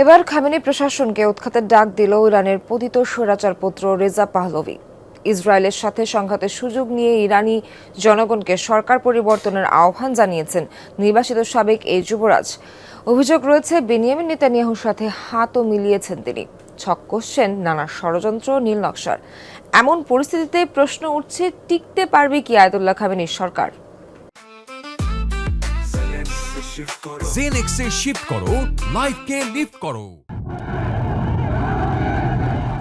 এবার খামেনি প্রশাসনকে উৎখাতের ডাক দিল ইরানের পতিত স্বৈরাচার পুত্র রেজা পাহলভি। ইসরায়েলের সাথে সংঘাতের সুযোগ নিয়ে ইরানি জনগণকে সরকার পরিবর্তনের আহ্বান জানিয়েছেন নির্বাসিত সাবেক এই যুবরাজ। অভিযোগ রয়েছে, বেনিয়ামিন নেতানিয়াহুর সাথে হাতও মিলিয়েছেন তিনি। ছক কষছেন নানা ষড়যন্ত্র, নীল নকশার। এমন পরিস্থিতিতে প্রশ্ন উঠছে, টিকতে পারবে কি আয়তুল্লাহ খামেনির সরকার? জেনেক্সে শিফট করো লাইফকে লিফট করো।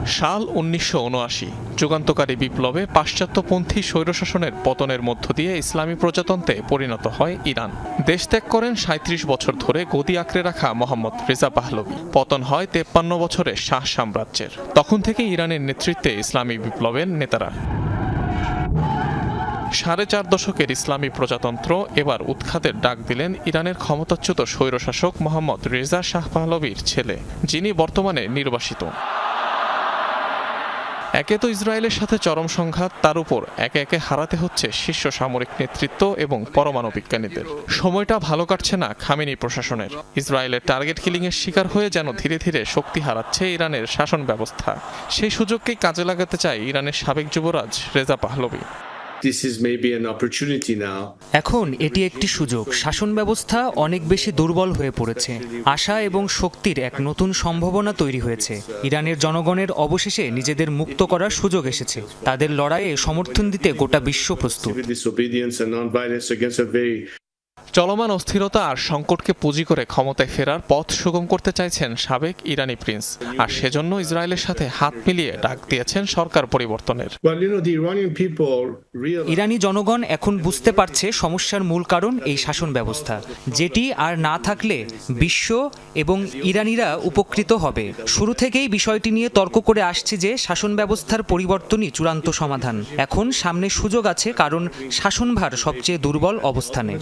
সাল উনিশশো উনআশি যুগান্তকারী বিপ্লবে পাশ্চাত্যপন্থী স্বৈরশাসনের পতনের মধ্য দিয়ে ইসলামী প্রজাতন্ত্রে পরিণত হয় ইরান। দেশ ত্যাগ করেন সাঁত্রিশ বছর ধরে গদি আঁকড়ে রাখা মোহাম্মদ রেজা পাহলভি। পতন হয় তেপ্পান্ন বছরে শাহ সাম্রাজ্যের। তখন থেকে ইরানের নেতৃত্বে ইসলামী বিপ্লবের নেতারা সাড়ে চার দশকের ইসলামী প্রজাতন্ত্র এবার উৎখাতের ডাক দিলেন ইরানের ক্ষমতাচ্যুত স্বৈরশাসক মোহাম্মদ রেজা শাহ পাহলবির ছেলে, যিনি বর্তমানে নির্বাসিত। একে তো ইসরায়েলের সাথে চরম সংঘাত, তার উপর একে একে হারাতে হচ্ছে শীর্ষ সামরিক নেতৃত্ব এবং পরমাণু বিজ্ঞানীদের। সময়টা ভালো কাটছে না খামেনি প্রশাসনের। ইসরায়েলের টার্গেট কিলিংয়ের শিকার হয়ে যেন ধীরে ধীরে শক্তি হারাচ্ছে ইরানের শাসন ব্যবস্থা। সেই সুযোগকেই কাজে লাগাতে চায় ইরানের সাবেক যুবরাজ রেজা পাহলভি। এখন এটি একটি সুযোগ। শাসন ব্যবস্থা অনেক বেশি দুর্বল হয়ে পড়েছে। আশা এবং শক্তির এক নতুন সম্ভাবনা তৈরি হয়েছে। ইরানের জনগণের অবশেষে নিজেদের মুক্ত করার সুযোগ এসেছে। তাদের লড়াইয়ে সমর্থন দিতে গোটা বিশ্ব প্রস্তুত। চলমান অস্থিরতা আর সংকটকে পুঁজি করে ক্ষমতায় ফেরার পথ সুগম করতে চাইছেন সাবেক ইরানি প্রিন্স। আর সেজন্য ইসরায়েলের সাথে হাত মিলিয়ে ডাক দিয়েছেন সরকার পরিবর্তনের। ইরানি জনগণ এখন বুঝতে পারছে সমস্যার মূল কারণ এই শাসন ব্যবস্থা যেটি আর না থাকলে বিশ্ব এবং ইরানিরা উপকৃত হবে। শুরু থেকেই বিষয়টি নিয়ে তর্ক করে আসছে যে শাসন ব্যবস্থার পরিবর্তনই চূড়ান্ত সমাধান। এখন সামনে সুযোগ আছে কারণ শাসনভার সবচেয়ে দুর্বল অবস্থানে।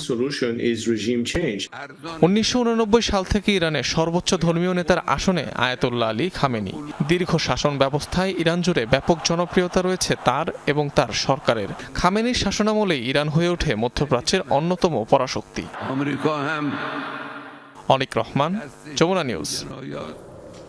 উনিশশো উননব্বই সাল থেকে ইরানে সর্বোচ্চ ধর্মীয় নেতার আসনে আয়াতুল্লাহ আলী খামেনি দীর্ঘ শাসন ব্যবস্থায় ইরান জুড়ে ব্যাপক জনপ্রিয়তা রয়েছে তার এবং তার সরকারের খামেনির শাসনামলেই ইরান হয়ে ওঠে মধ্যপ্রাচ্যের অন্যতম পরাশক্তি অনিক রহমান যমুনা নিউজ